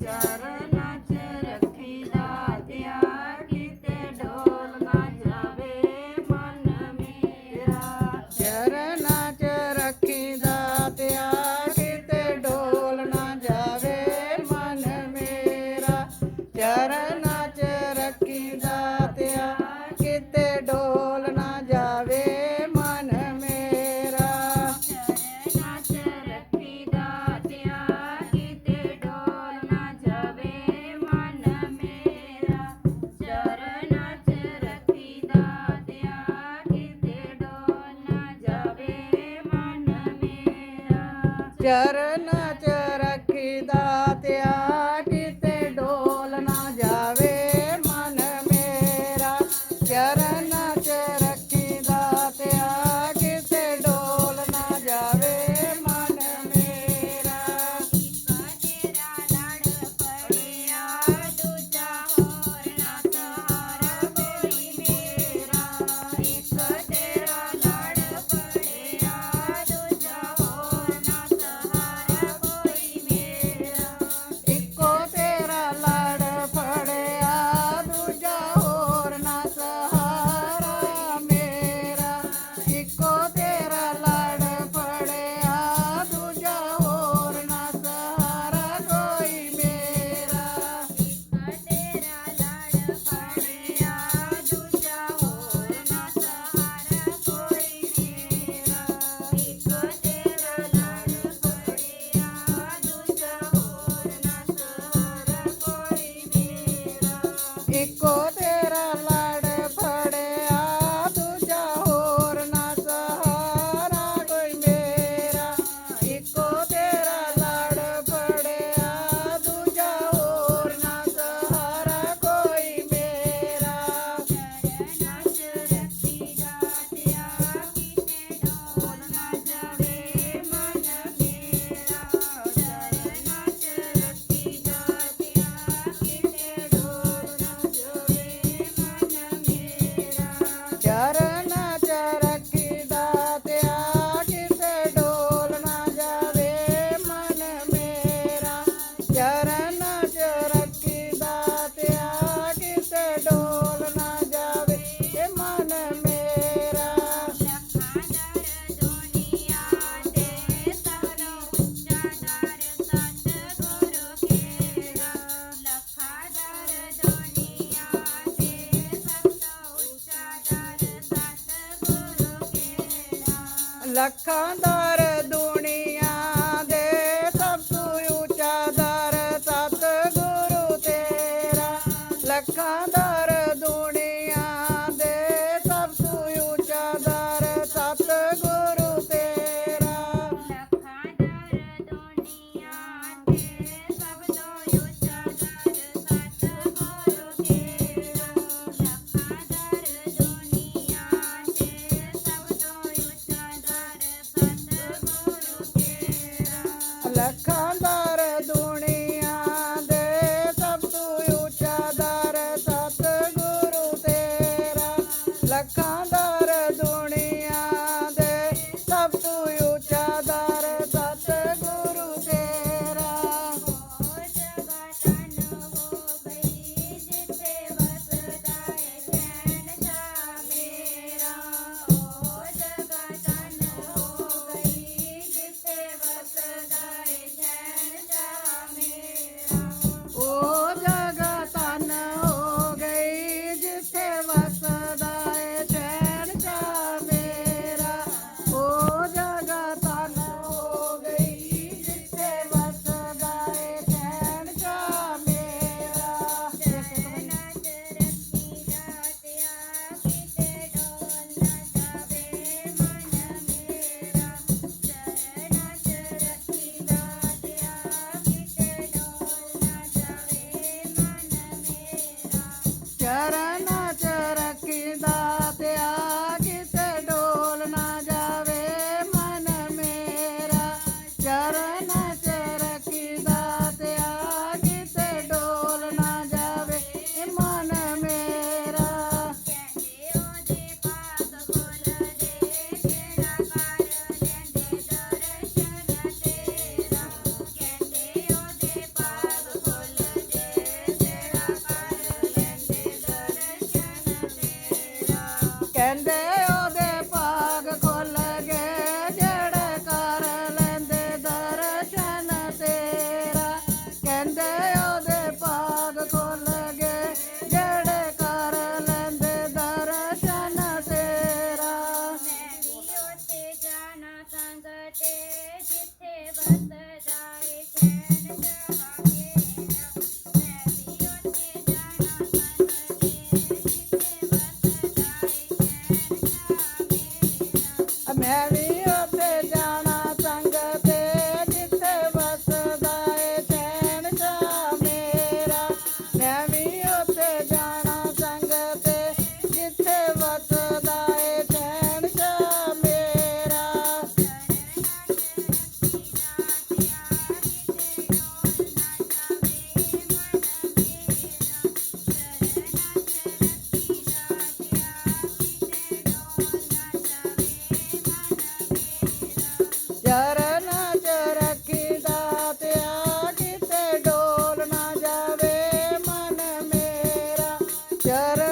Yeah. ਚਰਨ ਚ ਰੱਖਦਾ ਤਿਆ ਕਿਤੇ ਡੋਲ ਨਾ ਜਾਵੇ ਮਨ ਮੇਰਾ। ਚਰਨ ਲੱਖਾਂ ਦਰ ਦੁਨੀਆ ਦੇ ਸਭ ਤੋਂ ਉੱਚਾ ਦਰ ਸਤ ਗੁਰੂ ਤੇਰਾ। ਲੱਖਾਂ ਦਰ ਦੁਨੀਆ la kanda Cara. and then चार